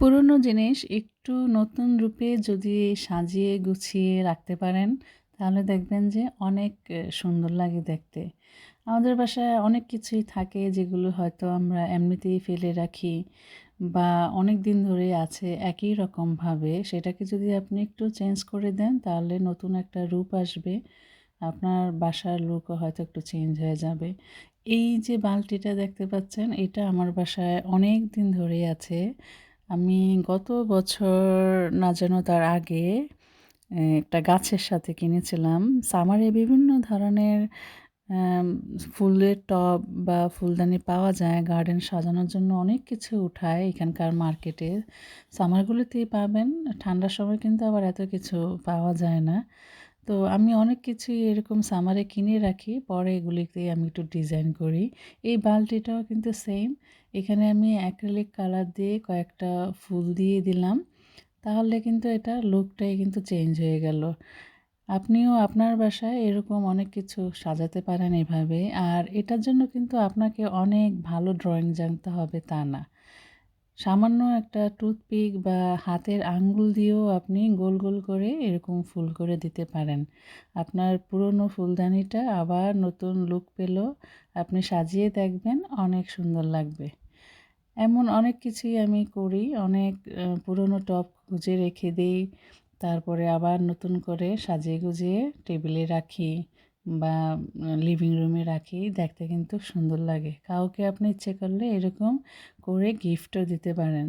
পুরনো জিনিস একটু নতুন রূপে যদি সাজিয়ে গুছিয়ে রাখতে পারেন, তাহলে দেখবেন যে অনেক সুন্দর লাগে দেখতে। আমাদের বাসায় অনেক কিছুই থাকে যেগুলো হয়তো আমরা এমনিতেই ফেলে রাখি বা অনেক দিন ধরে আছে একই রকমভাবে। সেটাকে যদি আপনি একটু চেঞ্জ করে দেন, তাহলে নতুন একটা রূপ আসবে। আপনার বাসার লুকও হয়তো একটু চেঞ্জ হয়ে যাবে। এই যে বালতিটা দেখতে পাচ্ছেন, এটা আমার বাসায় অনেক দিন ধরেই আছে। আমি গত বছর না যেন তার আগে একটা গাছের সাথে কিনেছিলাম। সামারে বিভিন্ন ধরনের ফুলের টব বা ফুলদানি পাওয়া যায়, গার্ডেন সাজানোর জন্য অনেক কিছু উঠায় এখানকার মার্কেটে। সামারগুলোতেই পাবেন, ঠান্ডার সময় কিন্তু আবার এত কিছু পাওয়া যায় না। তো আমি অনেক কিছুই এরকম সামারে কিনে রাখি, পরে এগুলিতে আমি একটু ডিজাইন করি। এই বালতিটাও কিন্তু সেম এখানে আমি অ্যাক্রিলিক কালার দিয়ে কয়েকটা ফুল দিয়ে দিলাম। তাহলে কিন্তু এটা লুকটাই কিন্তু চেঞ্জ হয়ে গেল। আপনিও আপনার বাসায় এরকম অনেক কিছু সাজাতে পারেন এভাবে, আর এটার জন্য কিন্তু আপনাকে অনেক ভালো ড্রয়িং জানতে হবে তা না। সামান্য একটা টুথপিক বা হাতের আঙ্গুল দিয়েও আপনি গোল গোল করে এরকম ফুল করে দিতে পারেন। আপনার পুরনো ফুলদানিটা আবার নতুন লুক পেল, আপনি সাজিয়ে দেখবেন, অনেক সুন্দর লাগবে। এমন অনেক কিছুই আমি করি, অনেক পুরনো টব খুঁজে রেখে দিই, তারপরে আবার নতুন করে সাজিয়ে গুজিয়ে টেবিলে রাখি। বা লিভিং রুমে রাখি, দেখতে কিন্তু সুন্দর লাগে। কাউকে আপনি ইচ্ছে করলে এরকম করে গিফটও দিতে পারেন।